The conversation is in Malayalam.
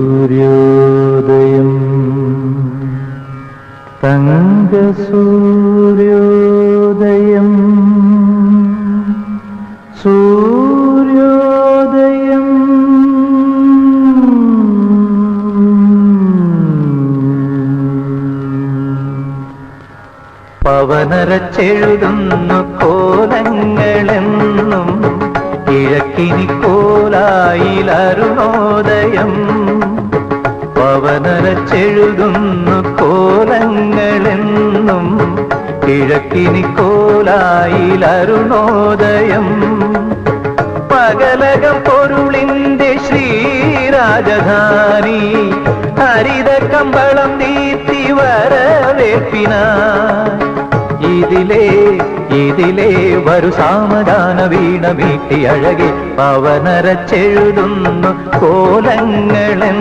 സൂര്യോദയം. തങ്കസൂര്യോദയം. സൂര്യോദയം. പവനരച്ചെഴുതുന്നു കോലങ്ങളെന്നും കിഴക്കിനി കോലായിലരുണോദയം പവനരച്ചെഴുതുന്നു കോലങ്ങളെന്നും കിഴക്കിനി കോലായിലരുണോദയം പകലകം പൊരുളിന്റെ ശ്രീരാജധാനി ഹരിത കമ്പളം നീത്തി വരവേപ്പിന. ഇതിലേ ഇതിലേ വരു സാമഗാന വീണ വീട്ടി അഴകി പവനരച്ചെഴുതുന്നു കോലങ്ങളെന്ന്